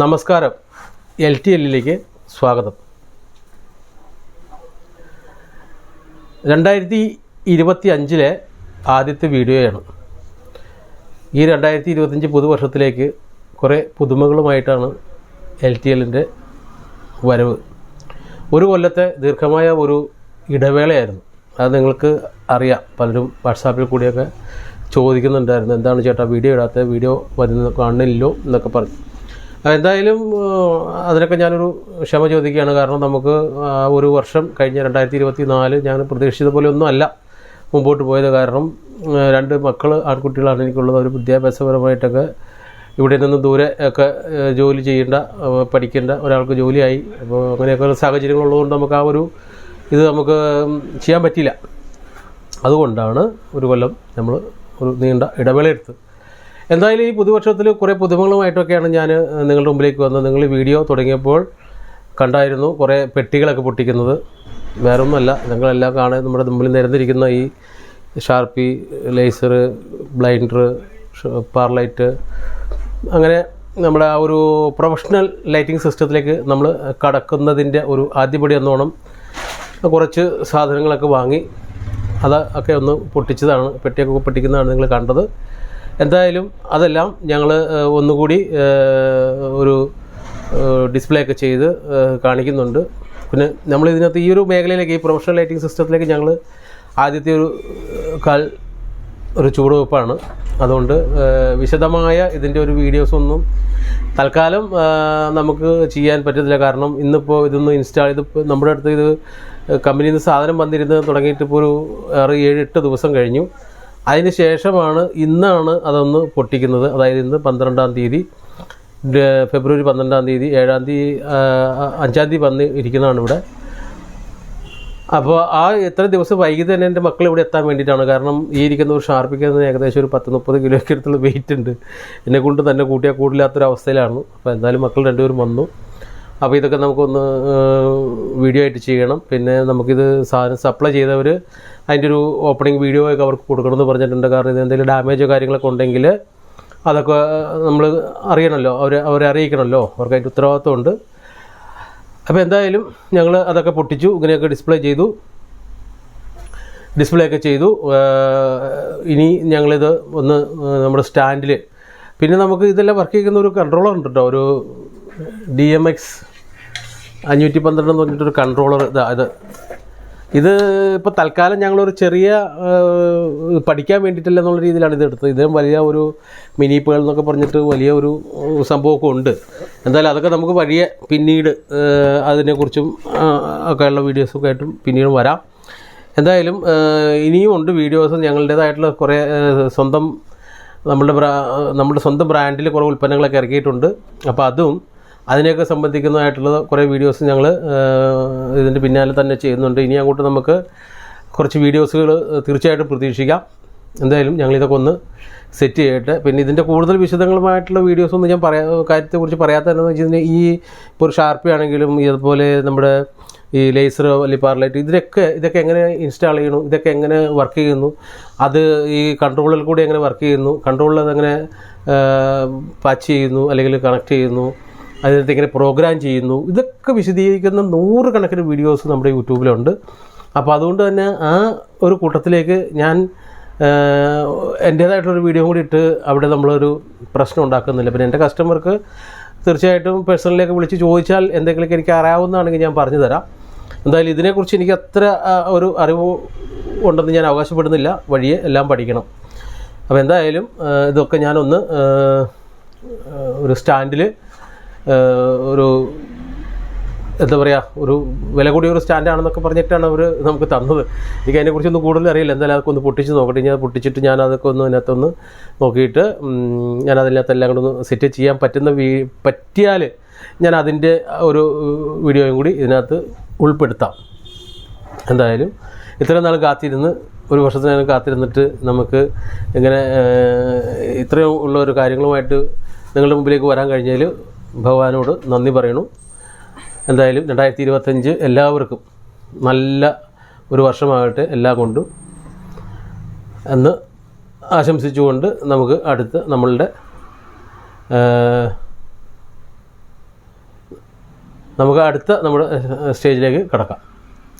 നമസ്കാരം. L T എല്ലിലേക്ക് സ്വാഗതം. രണ്ടായിരത്തി ഇരുപത്തി അഞ്ചിലെ ആദ്യത്തെ വീഡിയോയാണ്. ഈ രണ്ടായിരത്തി ഇരുപത്തഞ്ച് പുതുവർഷത്തിലേക്ക് കുറേ പുതുമകളുമായിട്ടാണ് എൽ ടി എല്ലിന്റെ വരവ്. ഒരു കൊല്ലത്തെ ദീർഘമായ ഒരു ഇടവേളയായിരുന്നു. അത് നിങ്ങൾക്ക് അറിയാം. പലരും വാട്സാപ്പിൽ കൂടിയൊക്കെ ചോദിക്കുന്നുണ്ടായിരുന്നു. എന്താണ് ചേട്ടാ വീഡിയോ ഇടാത്ത വീഡിയോ വരുന്ന കാണുന്നില്ലോ എന്നൊക്കെ പറഞ്ഞു. എന്തായാലും അതിനൊക്കെ ഞാനൊരു ക്ഷമ ചോദിക്കുകയാണ്. കാരണം നമുക്ക് ഒരു വർഷം കഴിഞ്ഞ രണ്ടായിരത്തി ഇരുപത്തി നാല് ഞാൻ പ്രതീക്ഷിച്ചത് പോലെ ഒന്നും അല്ല മുമ്പോട്ട് പോയത്. കാരണം രണ്ട് മക്കൾ ആൺകുട്ടികളാണ് എനിക്കുള്ളത്. ഒരു വിദ്യാഭ്യാസപരമായിട്ടൊക്കെ ഇവിടെ നിന്ന് ദൂരെ ഒക്കെ ജോലി ചെയ്യേണ്ട പഠിക്കേണ്ട ഒരാൾക്ക് ജോലിയായി. അപ്പോൾ അങ്ങനെയൊക്കെ സാഹചര്യങ്ങളുള്ളതുകൊണ്ട് നമുക്ക് ആ ഒരു ഇത് നമുക്ക് ചെയ്യാൻ പറ്റില്ല അതുകൊണ്ടാണ് ഒരു കൊല്ലം നമ്മൾ ഒരു നീണ്ട ഇടവേളയെടുത്ത് എന്തായാലും ഈ പുതുവർഷത്തിൽ കുറേ പുതുമകളുമായിട്ടൊക്കെയാണ് ഞാൻ നിങ്ങളുടെ മുമ്പിലേക്ക് വന്നത്. നിങ്ങൾ വീഡിയോ തുടങ്ങിയപ്പോൾ കണ്ടായിരുന്നു കുറേ പെട്ടികളൊക്കെ പൊട്ടിക്കുന്നത്. വേറെ ഒന്നുമല്ല നിങ്ങളെല്ലാം കാണാൻ നമ്മുടെ മുമ്പിൽ നിരന്നിരിക്കുന്ന ഈ ഷാർപ്പി ലേസർ ബ്ലൈൻഡർ പാർലൈറ്റ് അങ്ങനെ നമ്മുടെ ആ ഒരു പ്രൊഫഷണൽ ലൈറ്റിംഗ് സിസ്റ്റത്തിലേക്ക് നമ്മൾ കടക്കുന്നതിന്റെ ഒരു ആദ്യപടി എന്നോണം കുറച്ച് സാധനങ്ങളൊക്കെ വാങ്ങി അത് ഒക്കെ ഒന്ന് പൊട്ടിച്ചതാണ് പെട്ടിയൊക്കെ പൊട്ടിക്കുന്നതാണ് നിങ്ങൾ കണ്ടത്. എന്തായാലും അതെല്ലാം ഞങ്ങൾ ഒന്നുകൂടി ഒരു ഡിസ്പ്ലേ ഒക്കെ ചെയ്ത് കാണിക്കുന്നുണ്ട്. പിന്നെ നമ്മൾ ഇതിനകത്ത് ഈ ഒരു മേഖലയിലേക്ക് ഈ പ്രൊഫഷണൽ ലൈറ്റിംഗ് സിസ്റ്റത്തിലേക്ക് ഞങ്ങൾ ആദ്യത്തെ ഒരു കാൽ ഒരു ചൂടുവെപ്പാണ് അതുകൊണ്ട് വിശദമായ ഇതിന്റെ ഒരു വീഡിയോസൊന്നും തൽക്കാലം നമുക്ക് ചെയ്യാൻ പറ്റത്തില്ല. കാരണം ഇന്നിപ്പോൾ ഇതൊന്ന് ഇൻസ്റ്റാൾ ഇത് നമ്മുടെ അടുത്ത് ഇത് കമ്പനിയിൽ നിന്ന് സാധനം വന്നിരുന്ന് തുടങ്ങിയിട്ട് ഇപ്പോൾ ഒരു ആറ് ഏഴ് എട്ട് ദിവസം കഴിഞ്ഞു. അതിന് ശേഷമാണ് ഇന്നാണ് അതൊന്ന് പൊട്ടിക്കുന്നത്. അതായത് ഇന്ന് പന്ത്രണ്ടാം തീയതി ഫെബ്രുവരി പന്ത്രണ്ടാം തീയതി ഏഴാം തീയതി അഞ്ചാം തീയതി വന്ന് ഇരിക്കുന്നതാണ് ഇവിടെ. അപ്പോൾ ആ എത്ര ദിവസം വൈകിട്ട് തന്നെ എന്റെ മക്കൾ ഇവിടെ എത്താൻ വേണ്ടിയിട്ടാണ്. കാരണം ഈ ഇരിക്കുന്ന ഒരു ഷാർപ്പിക്കുന്നത് ഏകദേശം ഒരു പത്ത് മുപ്പത് കിലോയ്ക്ക് അടുത്തുള്ള വെയിറ്റ് ഉണ്ട്. എന്നെ കൊണ്ട് തന്നെ കൂട്ടിയാൽ കൂടില്ലാത്തൊരവസ്ഥയിലാണ്. അപ്പോൾ എന്തായാലും മക്കൾ രണ്ടുപേരും വന്നു. അപ്പോൾ ഇതൊക്കെ നമുക്കൊന്ന് വീഡിയോ ആയിട്ട് ചെയ്യണം. പിന്നെ നമുക്കിത് സാധനം സപ്ലൈ ചെയ്തവർ അതിന്റെ ഒരു ഓപ്പണിംഗ് വീഡിയോ ഒക്കെ അവർക്ക് കൊടുക്കണമെന്ന് പറഞ്ഞിട്ടുണ്ട്. കാരണം ഇത് എന്തെങ്കിലും ഡാമേജോ കാര്യങ്ങളൊക്കെ ഉണ്ടെങ്കിൽ അതൊക്കെ നമ്മൾ അറിയണമല്ലോ അവരെ അവരെ അറിയിക്കണമല്ലോ അവർക്ക് അതിന്റെ ഉത്തരവാദിത്വമുണ്ട് അപ്പോൾ എന്തായാലും ഞങ്ങൾ അതൊക്കെ പൊട്ടിച്ചു ഇങ്ങനെയൊക്കെ ഡിസ്പ്ലേ ചെയ്തു. ഡിസ്പ്ലേ ഒക്കെ ചെയ്തു. ഇനി ഞങ്ങളിത് ഒന്ന് നമ്മുടെ സ്റ്റാൻഡിൽ പിന്നെ നമുക്ക് ഇതെല്ലാം വർക്ക് ചെയ്യുന്ന ഒരു കൺട്രോളർ ഉണ്ട് കേട്ടോ ഒരു ഡി എം എക്സ് അഞ്ഞൂറ്റി പന്ത്രണ്ട് എന്ന് പറഞ്ഞിട്ടൊരു കൺട്രോളർ ഇതാ ഇത്. ഇത് ഇപ്പോൾ തൽക്കാലം ഞങ്ങളൊരു ചെറിയ പഠിക്കാൻ വേണ്ടിയിട്ടില്ല എന്നുള്ള രീതിയിലാണ് ഇത് എടുത്തത്. ഇതിനും വലിയ ഒരു മിനി പേൾ എന്നൊക്കെ പറഞ്ഞിട്ട് വലിയ ഒരു സംഭവമൊക്കെ ഉണ്ട്. എന്തായാലും അതൊക്കെ നമുക്ക് വഴിയെ പിന്നീട് അതിനെക്കുറിച്ചും ഒക്കെയുള്ള വീഡിയോസൊക്കെ ആയിട്ടും പിന്നീട് വരാം. എന്തായാലും ഇനിയും ഉണ്ട് വീഡിയോസ് ഞങ്ങളുടേതായിട്ടുള്ള കുറേ സ്വന്തം നമ്മളുടെ നമ്മുടെ സ്വന്തം ബ്രാൻഡിൽ കുറേ ഉൽപ്പന്നങ്ങളൊക്കെ ഇറക്കിയിട്ടുണ്ട്. അപ്പോൾ അതും അതിനെയൊക്കെ സംബന്ധിക്കുന്നതായിട്ടുള്ള കുറേ വീഡിയോസ് ഞങ്ങൾ ഇതിന്റെ പിന്നാലെ തന്നെ ചെയ്യുന്നുണ്ട്. ഇനി അങ്ങോട്ട് നമുക്ക് കുറച്ച് വീഡിയോസുകൾ തീർച്ചയായിട്ടും പ്രതീക്ഷിക്കാം. എന്തായാലും ഞങ്ങളിതൊക്കെ ഒന്ന് സെറ്റ് ചെയ്യട്ടെ. പിന്നെ ഇതിന്റെ കൂടുതൽ വിശദങ്ങളുമായിട്ടുള്ള വീഡിയോസൊന്നും ഞാൻ പറയാ കാര്യത്തെക്കുറിച്ച് പറയാത്ത എന്താണെന്ന് വെച്ച് കഴിഞ്ഞാൽ ഈ ഇപ്പോൾ ഷാർപ്പി ആണെങ്കിലും ഇതുപോലെ നമ്മുടെ ഈ ലേസർ അല്ലെങ്കിൽ പാർലൈറ്റ് ഇതിനൊക്കെ ഇതൊക്കെ എങ്ങനെ ഇൻസ്റ്റാൾ ചെയ്യണം ഇതൊക്കെ എങ്ങനെ വർക്ക് ചെയ്യുന്നു അത് ഈ കൺട്രോളിൽ കൂടി എങ്ങനെ വർക്ക് ചെയ്യുന്നു കൺട്രോളിൽ അതെങ്ങനെ പാച്ച് ചെയ്യുന്നു അല്ലെങ്കിൽ കണക്ട് ചെയ്യുന്നു അതിനകത്ത് ഇങ്ങനെ പ്രോഗ്രാം ചെയ്യുന്നു. ഇതൊക്കെ വിശദീകരിക്കുന്ന നൂറുകണക്കിന് വീഡിയോസ് നമ്മുടെ യൂട്യൂബിലുണ്ട്. അപ്പോൾ അതുകൊണ്ട് തന്നെ ആ ഒരു കൂട്ടത്തിലേക്ക് ഞാൻ എന്റേതായിട്ടൊരു വീഡിയോ കൂടി ഇട്ട് അവിടെ നമ്മളൊരു പ്രശ്നം ഉണ്ടാക്കുന്നില്ല. പിന്നെ എന്റെ കസ്റ്റമർക്ക് തീർച്ചയായിട്ടും പേഴ്സണലിലേക്ക് വിളിച്ച് ചോദിച്ചാൽ എന്തെങ്കിലുമൊക്കെ എനിക്ക് അറിയാവുന്നതാണെങ്കിൽ ഞാൻ പറഞ്ഞു തരാം. എന്തായാലും ഇതിനെക്കുറിച്ച് എനിക്ക് അത്ര ഒരു അറിവ് ഉണ്ടെന്ന് ഞാൻ അവകാശപ്പെടുന്നില്ല. വഴിയെ എല്ലാം പഠിക്കണം. അപ്പോൾ എന്തായാലും ഇതൊക്കെ ഞാനൊന്ന് ഒരു സ്റ്റാൻഡിൽ ഒരു എന്താ പറയുക ഒരു വില കൂടിയ ഒരു സ്റ്റാൻഡാണെന്നൊക്കെ പറഞ്ഞിട്ടാണ് അവർ നമുക്ക് തന്നത്. എനിക്ക് അതിനെക്കുറിച്ചൊന്നും കൂടുതൽ അറിയില്ല. എന്തായാലും അതൊക്കെ ഒന്ന് പൊട്ടിച്ച് നോക്കട്ടെ. ഞാൻ പൊട്ടിച്ചിട്ട് ഞാൻ അതൊക്കെ ഒന്ന് അതിനകത്തൊന്ന് നോക്കിയിട്ട് ഞാൻ അതിനകത്തെല്ലാം കൂടെ ഒന്ന് സെറ്റ് ചെയ്യാൻ പറ്റുന്ന വീ പറ്റിയാൽ ഞാൻ അതിന്റെ ഒരു വീഡിയോയും കൂടി ഇതിനകത്ത് ഉൾപ്പെടുത്താം. എന്തായാലും ഇത്രയും നാൾ കാത്തിരുന്ന് ഒരു വർഷത്തിനകം കാത്തിരുന്നിട്ട് നമുക്ക് ഇങ്ങനെ ഇത്രയും ഉള്ള ഒരു കാര്യങ്ങളുമായിട്ട് നിങ്ങളുടെ മുമ്പിലേക്ക് വരാൻ കഴിഞ്ഞതിൽ ഭഗവാനോട് നന്ദി പറയണു. എന്തായാലും രണ്ടായിരത്തി ഇരുപത്തഞ്ച് എല്ലാവർക്കും നല്ല ഒരു വർഷമാകട്ടെ എല്ലാ കൊണ്ടും. എന്ന് ആശംസിച്ചുകൊണ്ട് നമുക്ക് അടുത്ത നമ്മളുടെ നമുക്ക് അടുത്ത നമ്മുടെ സ്റ്റേജിലേക്ക് കിടക്കാം.